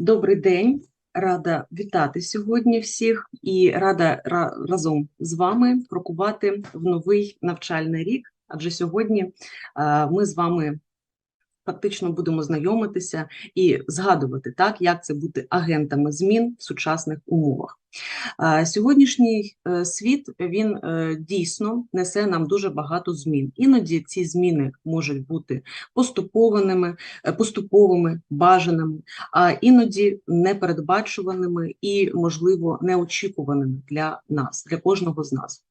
Добрий день, рада вітати сьогодні всіх і рада разом з вами крокувати в новий навчальний рік. Адже сьогодні ми з вами фактично будемо знайомитися і згадувати так, як це бути агентами змін в сучасних умовах. Сьогоднішній е, світ він е, дійсно несе нам дуже багато змін. Іноді ці зміни можуть бути поступованими, е, поступовими, бажаними, а іноді непередбачуваними і, можливо, неочікуваними для нас, для кожного з нас.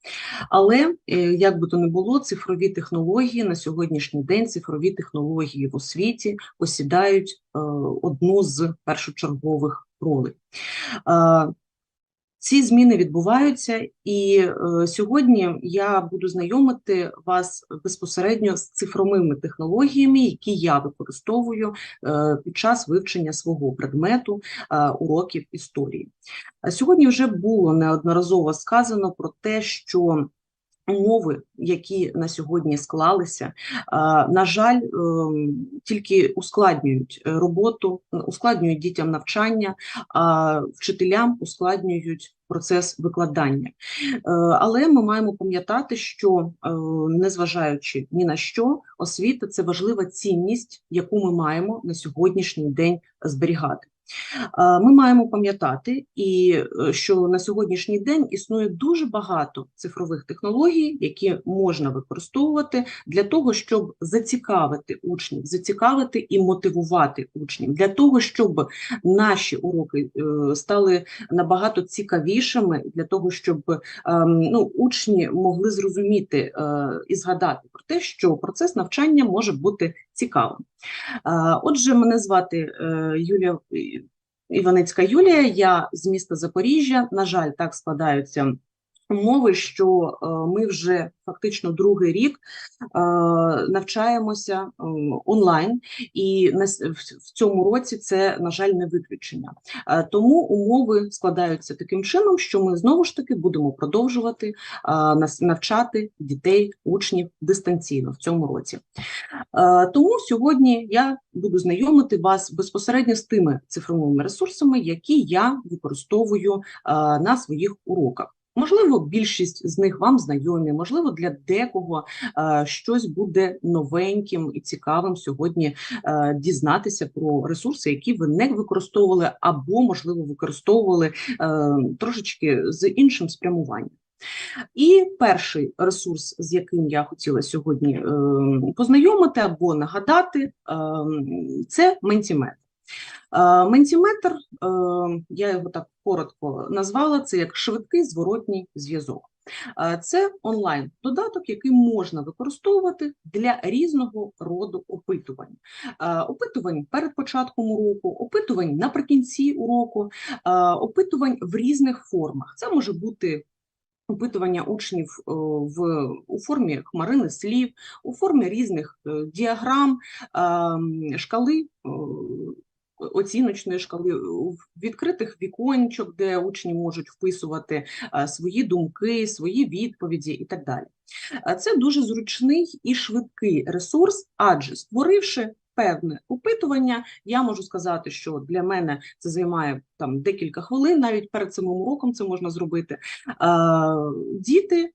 Але як би то не було, цифрові технології на сьогоднішній день, цифрові технології в освіті посідають одну з першочергових ролей. Ці зміни відбуваються, і е, сьогодні я буду знайомити вас безпосередньо з цифровими технологіями, які я використовую е, під час вивчення свого предмету е, уроків історії. Сьогодні вже було неодноразово сказано про те, що умови, які на сьогодні склалися, на жаль, ем, тільки ускладнюють роботу, ускладнюють дітям навчання, а вчителям ускладнюють процес викладання. Е, Але ми маємо пам'ятати, що е, незважаючи ні на що, освіта це важлива цінність, яку ми маємо на сьогоднішній день зберігати. Е, Ми маємо пам'ятати, і е, що на сьогоднішній день існує дуже багато цифрових технологій, які можна використовувати для того, щоб зацікавити учнів, зацікавити і мотивувати учнів, для того, щоб наші уроки е, стали набагато цікавішими, для того, щоб ем, ну, учні могли зрозуміти і згадати про те, що процес навчання може бути цікавим. Е, Отже, мене звати е, Юлія Іваницька Юлія, я з міста Запоріжжя. На жаль, так складаються умови, що е, ми вже фактично другий рік е, навчаємося е, онлайн, і в цьому році це, на жаль, не виключення. Тому умови складаються таким чином, що ми знову ж таки будемо продовжувати навчати дітей, учнів дистанційно в цьому році. Тому сьогодні я буду знайомити вас безпосередньо з тими цифровими ресурсами, які я використовую на своїх уроках. Можливо, більшість з них вам знайомі, можливо, для декого е, щось буде новеньким і цікавим сьогодні е, дізнатися про ресурси, які ви не використовували, або, можливо, використовували е, трошечки з іншим спрямуванням. І перший ресурс, з яким я хотіла сьогодні познайомити або нагадати, це Ментіметр. Ментіметр, я його так коротко назвала, це як швидкий зворотній зв'язок. Це онлайн-додаток, який можна використовувати для різного роду опитувань. Опитувань перед початком уроку, опитувань наприкінці уроку, опитувань в різних формах. Це може бути опитування учнів в, у формі хмарини слів, у формі різних е, діаграм, шкали, оціночної шкали, у відкритих віконечок, де учні можуть вписувати е, свої думки, свої відповіді і так далі. Е, Це дуже зручний і швидкий ресурс, адже створивши певне опитування, я можу сказати, що для мене це займає там декілька хвилин, навіть перед самим уроком це можна зробити. Е, Діти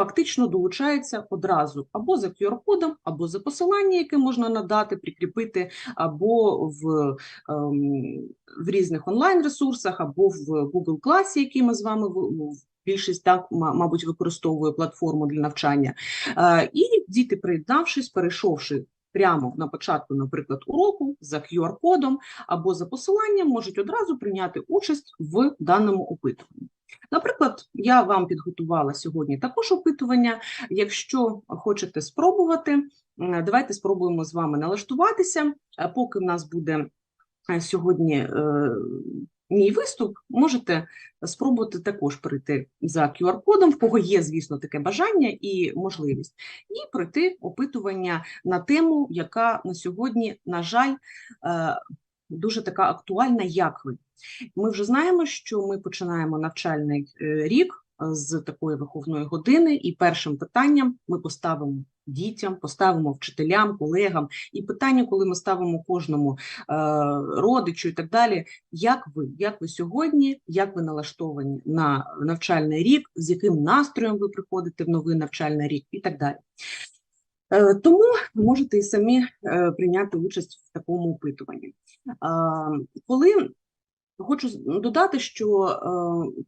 фактично долучаються одразу або за QR-кодом, або за посилання, яке можна надати, прикріпити, або в, ем, в різних онлайн-ресурсах, або в Google класі, який ми з вами більшість так, мабуть, використовує платформу для навчання. Е, І діти, приєднавшись, перейшовши прямо на початку, наприклад, уроку за QR-кодом або за посиланням, можуть одразу прийняти участь в даному опитуванні. Наприклад, я вам підготувала сьогодні також опитування. Якщо хочете спробувати, давайте спробуємо з вами налаштуватися. Поки в нас буде е, сьогодні е, мій виступ, можете спробувати також прийти за QR-кодом, в кого є, звісно, таке бажання і можливість, і пройти опитування на тему, яка на сьогодні, на жаль, е, дуже така актуальна, як ви. Ми вже знаємо, що ми починаємо навчальний е, рік з такої виховної години, і першим питанням ми поставимо дітям, поставимо вчителям, колегам. І питання, коли ми ставимо кожному е, родичу і так далі, як ви, як ви сьогодні, як ви налаштовані на навчальний рік, з яким настроєм ви приходите в новий навчальний рік і так далі. Е, Тому можете і самі е, прийняти участь в такому опитуванні. А, Коли Хочу додати, що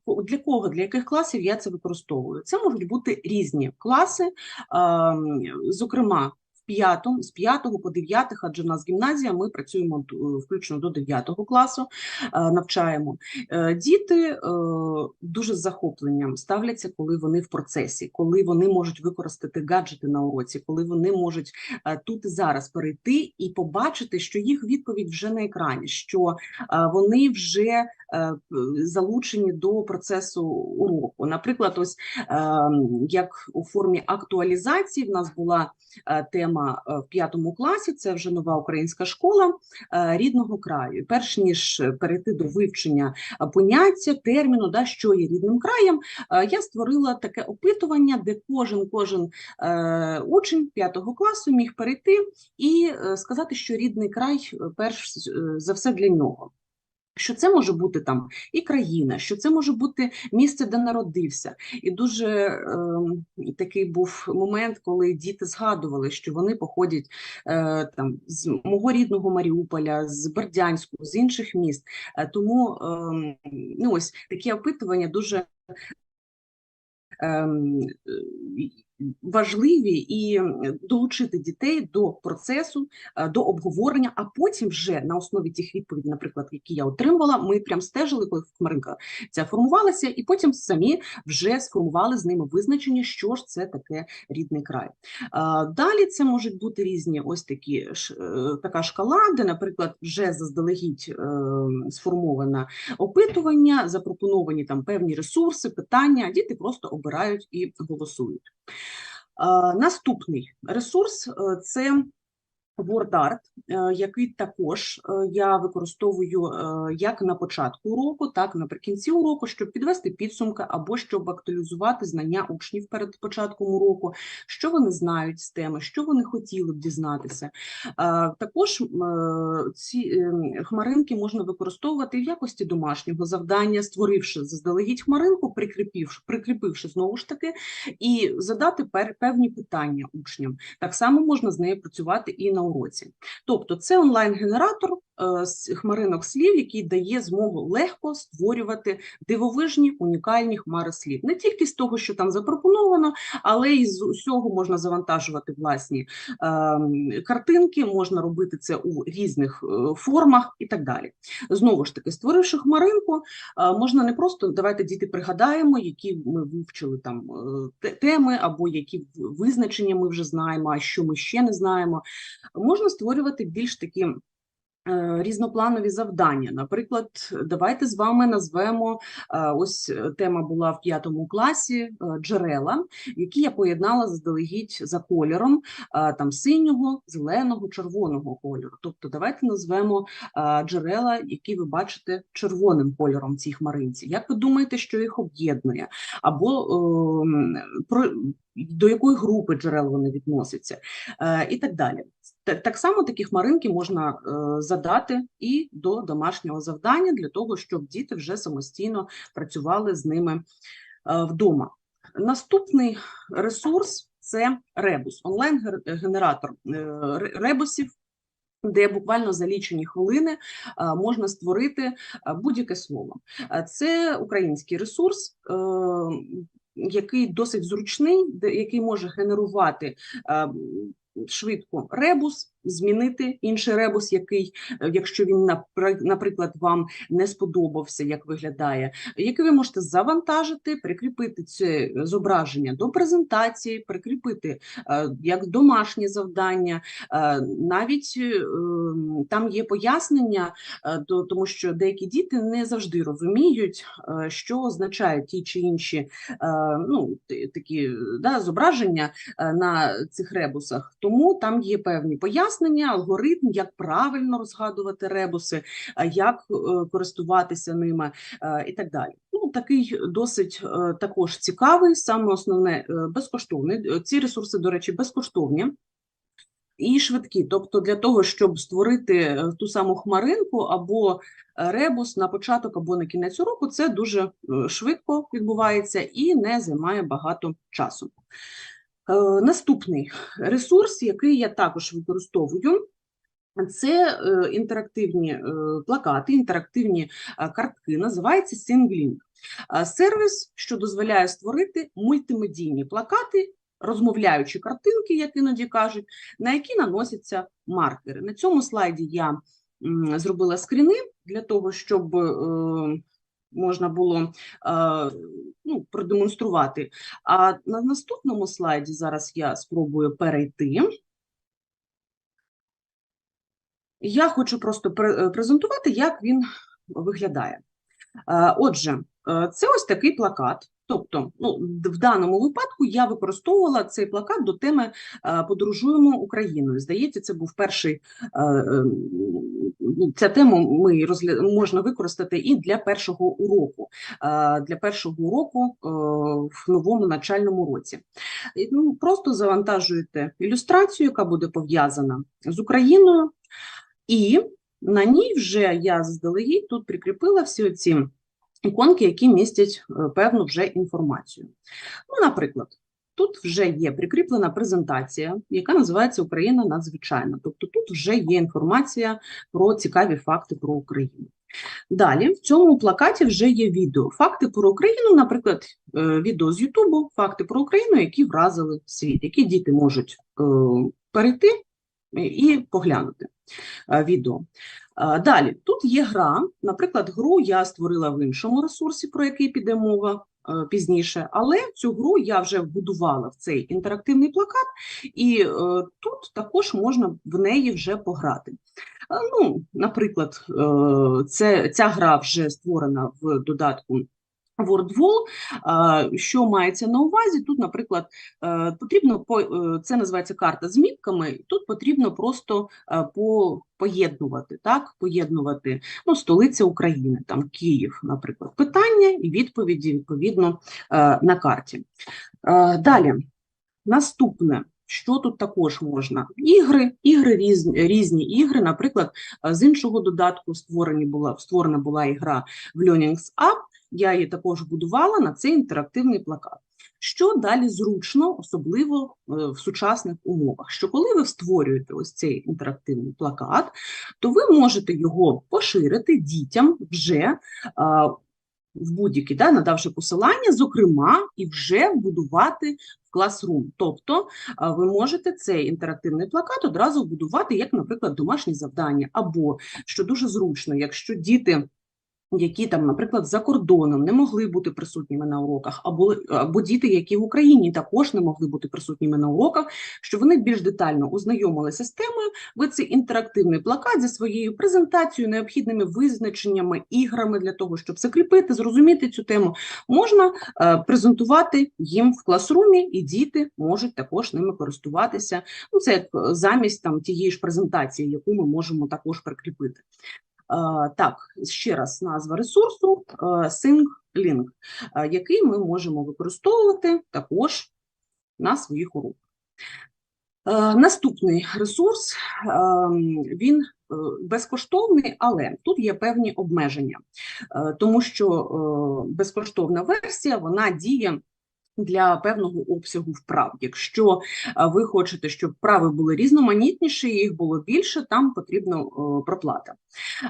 е, для кого, для яких класів я це використовую. Це можуть бути різні класи, е, зокрема, в п'ятому, з п'ятого по дев'ятих, адже в нас гімназія, ми працюємо включно до дев'ятого класу, е, навчаємо. Е, Діти е, дуже з захопленням ставляться, коли вони в процесі, коли вони можуть використати гаджети на уроці, коли вони можуть е, тут і зараз перейти і побачити, що їх відповідь вже на екрані, що е, вони вже е, залучені до процесу уроку. Наприклад, ось е, як у формі актуалізації в нас була е, тема е, в п'ятому класі, це вже нова українська школа е, рідного краю. Перш ніж перейти до вивчення е, поняття, терміну, да, що є рідним краєм, я створила таке опитування, де кожен кожен учень п'ятого класу міг перейти і сказати, що рідний край перш за все для нього. Що це може бути там і країна, що це може бути місце, де народився. І дуже ем, такий був момент, коли діти згадували, що вони походять е, там з мого рідного Маріуполя, з Бердянську, з інших міст. Е, тому ем, ну ось такі опитування дуже е, важливі і долучити дітей до процесу, е, до обговорення, а потім вже на основі тих відповідей, наприклад, які я отримувала, ми прям стежили, коли хмаринка ця формувалася, і потім самі вже сформували з ними визначення, що ж це таке рідний край. Далі це можуть бути різні ось такі е, така шкала, де, наприклад, вже заздалегідь е, сформоване опитування, запропоновані там певні ресурси, питання. Діти просто обирають і голосують. А, Наступний ресурс е, це WordArt, е, який також е, я використовую е, як на початку уроку, так і наприкінці уроку, щоб підвести підсумки або щоб актуалізувати знання учнів перед початком уроку, що вони знають з теми, що вони хотіли б дізнатися. Також ці е, хмаринки можна використовувати в якості домашнього завдання, створивши заздалегідь хмаринку, прикріпивши, прикріпивши знову ж таки, і задати певні питання учням. Так само можна з нею працювати і на уроці. Тобто це онлайн-генератор е, з хмаринок слів, який дає змогу легко створювати дивовижні унікальні хмари слів. Не тільки з того, що там запропоновано, але й з усього можна завантажувати власні ем, картинки, можна робити це у різних е, формах і так далі. Знову ж таки, створивши хмаринку, е, можна не просто давайте діти пригадаємо, які ми вивчили там теми, або які визначення ми вже знаємо, а що ми ще не знаємо. Можна створювати більш такі е, різнопланові завдання. Наприклад, давайте з вами назвемо е, ось е, тема була в п'ятому класі джерела, які я поєднала заздалегідь за кольором там синього, зеленого, червоного кольору. Тобто, давайте назвемо джерела, які ви бачите червоним кольором цій хмаринці. Як ви думаєте, що їх об'єднує? Або ем, про до якої групи джерел вони відносяться, і так далі. Так, само такі хмаринки можна е, задати і до домашнього завдання для того, щоб діти вже самостійно працювали з ними е, вдома. Наступний ресурс це ребус, онлайн-генератор е, ребусів. Де буквально за лічені хвилини можна створити будь-яке слово. Це український ресурс, який досить зручний, який може генерувати швидко. Ребус, змінити інший ребус, який, е, якщо він, наприклад, вам не сподобався, як виглядає, який ви можете завантажити, прикріпити це зображення до презентації, прикріпити е, як домашнє завдання. Е, Навіть там є пояснення, тому що деякі діти не завжди розуміють, що означають ті чи інші ну, такі да, зображення на цих ребусах. Тому там є певні пояснення, алгоритм, як правильно розгадувати ребуси, е, як е, користуватися ними е, і так далі. Ну, такий досить також цікавий, саме основне безкоштовний. Ці ресурси, до речі, безкоштовні і швидкі. Тобто, для того, щоб створити ту саму хмаринку або ребус на початок або на кінець уроку, це дуже швидко відбувається і не займає багато часу. Е, Наступний ресурс, який я також використовую, це е, інтерактивні е, плакати, інтерактивні картки, називається SingLink. Сервіс, що дозволяє створити мультимедійні плакати, розмовляючі картинки, як іноді кажуть, на які наносяться маркери. На цьому слайді я зробила скріни для того, щоб можна було е, ну, продемонструвати. А на наступному слайді зараз я спробую перейти. Я хочу просто презентувати, як він виглядає. Е, Отже, це ось такий плакат. Тобто, ну, в даному випадку я використовувала цей плакат до теми е, «Подорожуємо Україною». Здається, це був перший, е, е, ну, ця тема ми розгля... можна використати і для першого уроку, е, для першого уроку е, в новому навчальному році. Ну, просто завантажуєте ілюстрацію, яка буде пов'язана з Україною, і на ній вже я заздалегідь тут прикріпила всі ці іконки, які містять е, певну вже інформацію. Ну, наприклад, тут вже є прикріплена презентація, яка називається Україна надзвичайна. Тобто тут вже є інформація про цікаві факти про Україну. Далі в цьому плакаті вже є відео. Факти про Україну, наприклад, е, відео з Ютубу, факти про Україну, які вразили світ, які діти можуть е, перейти і поглянути відео. Е, Далі, тут є гра. Наприклад, гру я створила в іншому ресурсі, про який піде мова е, пізніше, але цю гру я вже вбудувала в цей інтерактивний плакат, і е, тут також можна в неї вже пограти. Е, Ну, наприклад, е, це, ця гра вже створена в додатку WordWall. Що мається на увазі? Тут, наприклад, е, потрібно е, це називається карта з мітками. Тут потрібно просто е, по поєднувати, так, поєднувати ну, столиця України, там Київ, наприклад, питання і відповіді відповідно на карті. Далі, наступне. Що тут також можна? Ігри, ігри різні, різні ігри. Наприклад, з іншого додатку створені була, створена була ігра в Learnings App, я її також будувала на цей інтерактивний плакат. Що далі зручно, особливо е, в сучасних умовах, що коли ви створюєте ось цей інтерактивний плакат, то ви можете його поширити дітям вже а, в будь-який, да, надавши посилання, зокрема, і вже вбудувати в Classroom. Тобто а, ви можете цей інтерактивний плакат одразу вбудувати, як, наприклад, домашнє завдання, або, що дуже зручно, якщо діти які там, наприклад, за кордоном не могли бути присутніми на уроках, або, або діти, які в Україні також не могли бути присутніми на уроках, щоб вони більш детально ознайомилися з темою. Ви цей інтерактивний плакат зі своєю презентацією, необхідними визначеннями, іграми для того, щоб закріпити, зрозуміти цю тему, можна е, презентувати їм в класрумі, і діти можуть також ними користуватися. Ну, це як е, замість там тієї ж презентації, яку ми можемо також прикріпити. Е, Так, ще раз назва ресурсу е, SingLink, е, який ми можемо використовувати також на своїх уроках. Наступний ресурс, він безкоштовний, але тут є певні обмеження, тому що безкоштовна версія вона діє для певного обсягу вправ. Якщо е, ви хочете, щоб вправи були різноманітніші, їх було більше, там потрібна е, проплата.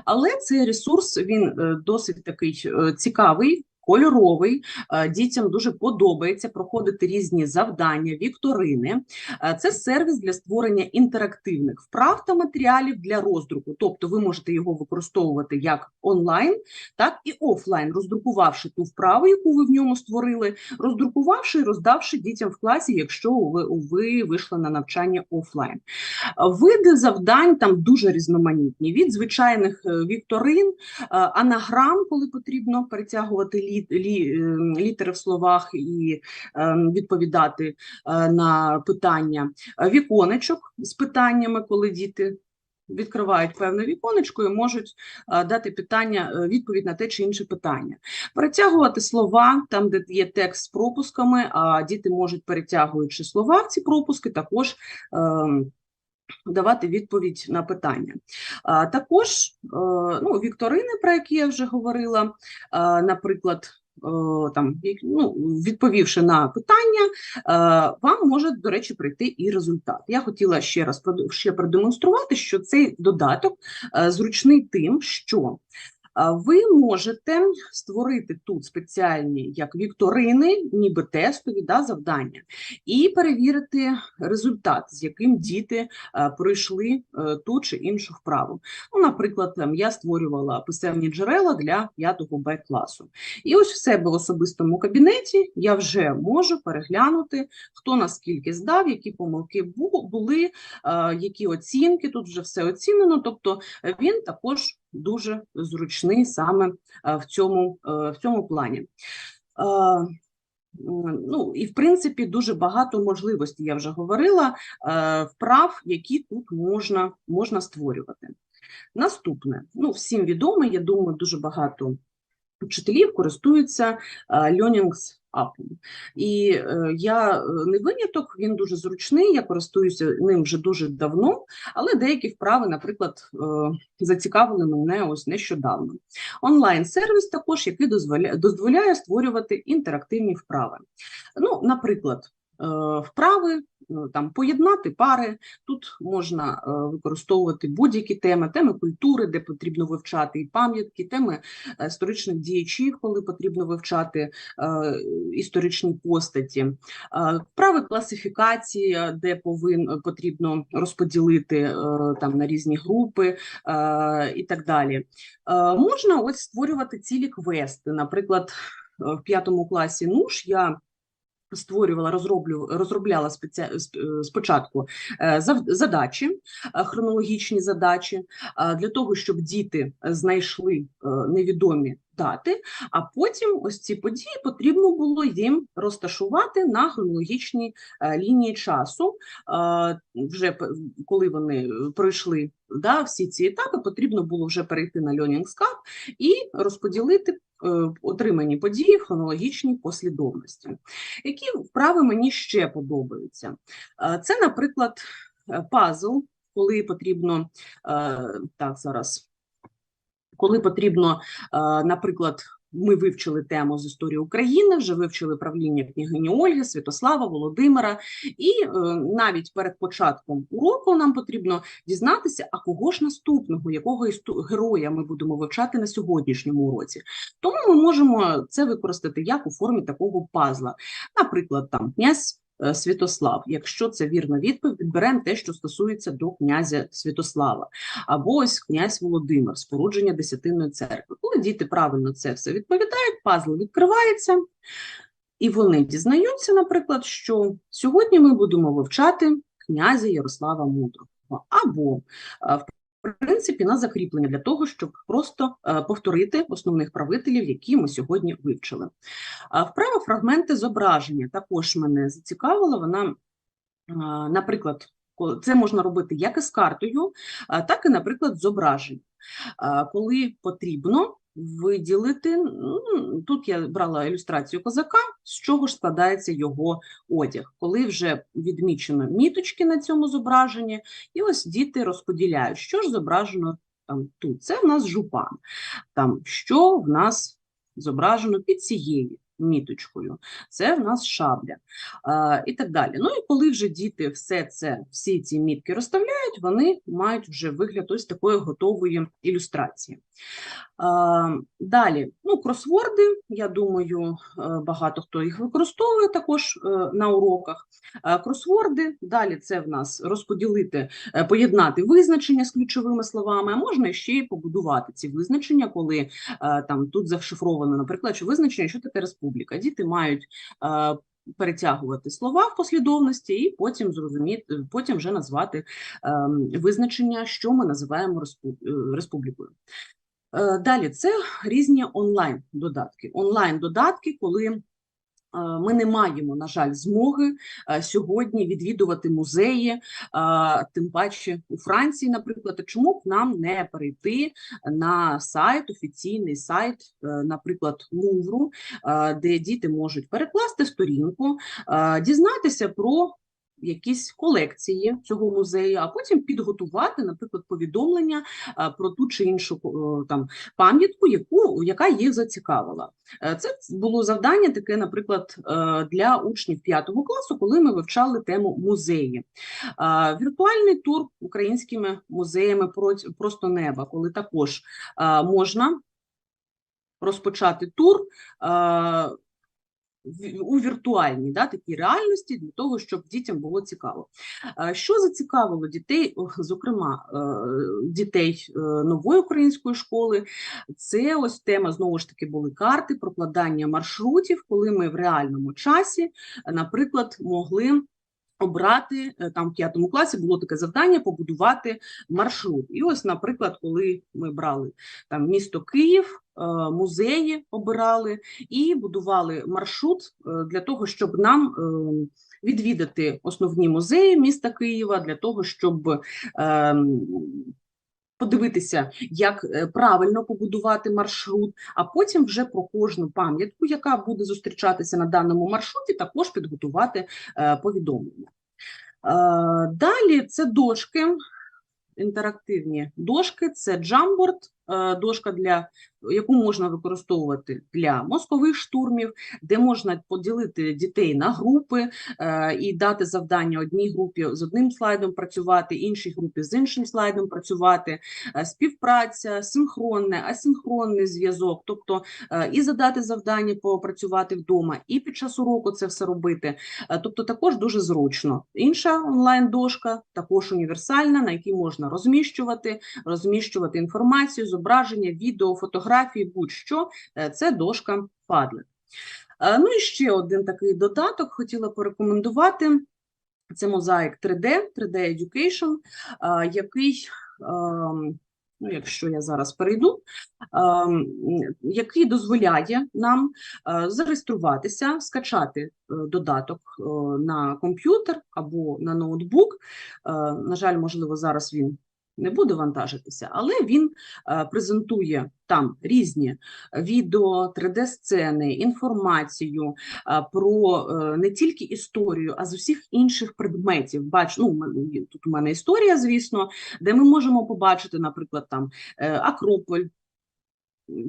Але цей ресурс він е, досить такий цікавий. Кольоровий, Е, дітям дуже подобається проходити різні завдання, вікторини. Е, Це сервіс для створення інтерактивних вправ та матеріалів для роздруку. Тобто ви можете його використовувати як онлайн, так і офлайн, роздрукувавши ту вправу, яку ви в ньому створили, роздрукувавши і роздавши дітям в класі, якщо ви, ви вийшли на навчання офлайн. Види завдань там дуже різноманітні: від звичайних е, вікторин, анаграм, коли потрібно перетягувати лі, лі, е, літери в словах і е, відповідати е, на питання, е, віконечок з питаннями, коли діти відкривають певне віконечко і можуть е, дати питання, е, відповідь на те чи інше питання. Перетягувати слова там, де є текст з пропусками, а діти можуть, перетягуючи слова ці пропуски, також. ем, Давати відповідь на питання. Також е, ну, вікторини, про які я вже говорила, наприклад, е, там, ну, відповівши на питання, е, вам може, до речі, прийти і результат. Я хотіла ще раз ще продемонструвати, що цей додаток е, зручний тим, що ви можете створити тут спеціальні як вікторини, ніби тестові да, завдання, і перевірити результат, з яким діти е, пройшли е, ту чи іншу вправу. Ну, наприклад, я створювала писемні джерела для 5 Б класу. І ось в себе в особистому кабінеті я вже можу переглянути, хто наскільки здав, які помилки були, е, які оцінки, тут вже все оцінено, тобто він також дуже зручний саме е, в цьому, е, в цьому плані. Е, Ну, і в принципі дуже багато можливостей, я вже говорила, вправ, які тут можна, можна створювати. Наступне, ну, всім відомо, я думаю, дуже багато вчителів користуються е, App. І е, я е, не виняток, він дуже зручний, я користуюся ним вже дуже давно, але деякі вправи, наприклад, е, зацікавили мене ось нещодавно. Онлайн-сервіс також, який дозволяє, дозволяє створювати інтерактивні вправи. Ну, наприклад, вправи, е, там поєднати пари. Тут можна е, використовувати будь-які теми, теми культури, де потрібно вивчати і пам'ятки, теми е, історичних діячів, коли потрібно вивчати е, історичні постаті, е, вправи класифікації, е, де повин, потрібно розподілити е, там на різні групи е, і так далі. Е, можна ось створювати цілі квести. Наприклад, е, в п'ятому класі НУШ я створювала, розроблю, розробляла спеці... сп- е, спочатку е, задачі, е, хронологічні задачі, для того, щоб діти знайшли невідомі дати, а потім ось ці події потрібно було їм розташувати на хронологічній лінії часу. Вже коли вони пройшли да, всі ці етапи, потрібно було вже перейти на Learning Scap і розподілити отримані події в хронологічній послідовності. Які вправи мені ще подобаються? Е, Це, наприклад, е, пазл, коли потрібно е, так зараз, коли потрібно, е, наприклад, ми вивчили тему з історії України, вже вивчили правління княгині Ольги, Святослава, Володимира, і е, навіть перед початком уроку нам потрібно дізнатися, а кого ж наступного, якого героя ми будемо вивчати на сьогоднішньому уроці. Тому ми можемо це використати як у формі такого пазла. Наприклад, там князь Святослав. Якщо це вірна відповідь, підберемо те, що стосується до князя Святослава. Або ось князь Володимир, спорудження Десятинної церкви. Коли діти правильно це все відповідають, пазл відкривається, і вони дізнаються, наприклад, що сьогодні ми будемо вивчати князя Ярослава Мудрого. Або е, в принципі, на закріплення для того, щоб просто е, повторити основних правителів, які ми сьогодні вивчили. вправо фрагменти зображення також мене зацікавила. Вона, наприклад, ко- це можна робити як із картою, так і, наприклад, зображення. Коли потрібно виділити, ну, тут я брала ілюстрацію козака, з чого ж складається його одяг. Коли вже відмічено міточки на цьому зображенні, і ось діти розподіляють, що ж зображено там тут. Це в нас жупан. Там, що в нас зображено під цією міточкою. Це в нас шабля е, і так далі. Ну і коли вже діти все це, всі ці мітки розставляють, вони мають вже вигляд ось такої готової ілюстрації. Е, Далі, ну, кросворди, я думаю, е, багато хто їх використовує також е, на уроках. Е, Кросворди, далі це в нас розподілити, е, поєднати визначення з ключовими словами, а можна ще й побудувати ці визначення, коли е, там тут зашифровано, наприклад, що визначення, що таке республіка. Діти мають е, перетягувати слова в послідовності і потім зрозуміти, потім вже назвати ем, визначення, що ми називаємо е, республікою. Е, Далі це різні онлайн-додатки. Онлайн-додатки, коли Ми не маємо, на жаль, змоги е, сьогодні відвідувати музеї, е, тим паче у Франції, наприклад. Чому б нам не перейти на сайт, офіційний сайт, е, наприклад, Лувру, е, де діти можуть перекласти сторінку, е, дізнатися про якісь колекції цього музею, а потім підготувати, наприклад, повідомлення е, про ту чи іншу е, там пам'ятку, яку яка їх зацікавила. Е, Це було завдання таке, наприклад, для учнів 5 класу, коли ми вивчали тему музеї. Віртуальний тур українськими музеями просто неба, коли також можна розпочати тур. У віртуальній да, такій реальності для того, щоб дітям було цікаво. Е, Що зацікавило дітей, зокрема е, дітей е, нової української школи, це ось тема знову ж таки були карти прокладання маршрутів, коли ми в реальному часі, наприклад, могли. Обрати е, там в п'ятому класі було таке завдання побудувати маршрут. І ось, наприклад, коли ми брали там місто Київ, е, музеї обирали і будували маршрут е, для того, щоб нам відвідати основні музеї міста Києва, для того, щоб ем, подивитися, як е, правильно побудувати маршрут, а потім вже про кожну пам'ятку, яка буде зустрічатися на даному маршруті, також підготувати е, повідомлення. Е, Далі це дошки, інтерактивні дошки, це е, дошка, для, яку можна використовувати для мозкових штурмів, де можна поділити дітей на групи е, і дати завдання одній групі з одним слайдом працювати, іншій групі з іншим слайдом працювати, е, співпраця, синхронне, асинхронний зв'язок, тобто е, і задати завдання попрацювати вдома, і під час уроку це все робити. Е, Тобто також дуже зручно. Інша онлайн-дошка, також універсальна, на якій можна розміщувати, розміщувати інформацію, зображення, відео, фотографії, будь-що. Е, Це дошка Padlet. Е, Ну і ще один такий додаток хотіла порекомендувати. Це мозаїк 3D, 3D Education, е, який, ем, ну, якщо я зараз перейду, ем, який дозволяє нам зареєструватися, скачати додаток на комп'ютер або на ноутбук. На жаль, можливо, зараз він не буду вантажитися, але він е, презентує там різні відео, 3D-сцени, інформацію е, про е, не тільки історію, а з усіх інших предметів. Бач, ну, тут у мене історія, звісно, де ми можемо побачити, наприклад, там е, Акрополь.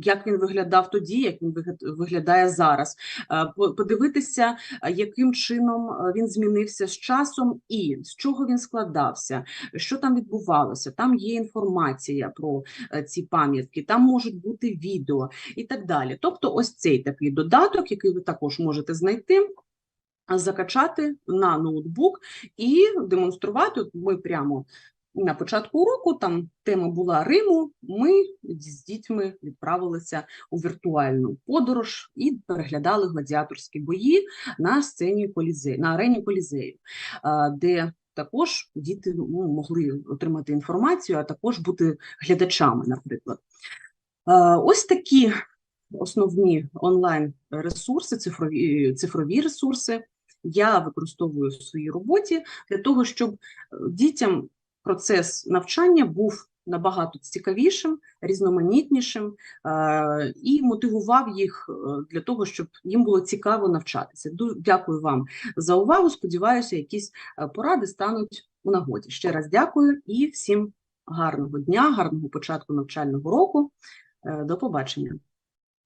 Як він виглядав тоді, як він виглядає зараз, Е, подивитися, е, яким чином е, він змінився з часом і з чого він складався, що там відбувалося. Там є інформація про ці пам'ятки, там можуть бути відео і так далі. Тобто, ось цей такий додаток, який ви також можете знайти. Закачати на ноутбук і демонструвати. Ми прямо на початку уроку там тема була Риму. Ми з дітьми відправилися у віртуальну подорож і переглядали гладіаторські бої на сцені Колізею, на арені Колізею, де також діти ну, могли отримати інформацію, а також бути глядачами, наприклад. Ось такі основні онлайн ресурси, цифрові, цифрові ресурси я використовую в своїй роботі для того, щоб е, дітям процес навчання був набагато цікавішим, різноманітнішим е, і мотивував їх е, для того, щоб їм було цікаво навчатися. Дякую вам за увагу. Сподіваюся, якісь е, поради стануть у нагоді. Ще раз дякую і всім гарного дня, гарного початку навчального року. До побачення.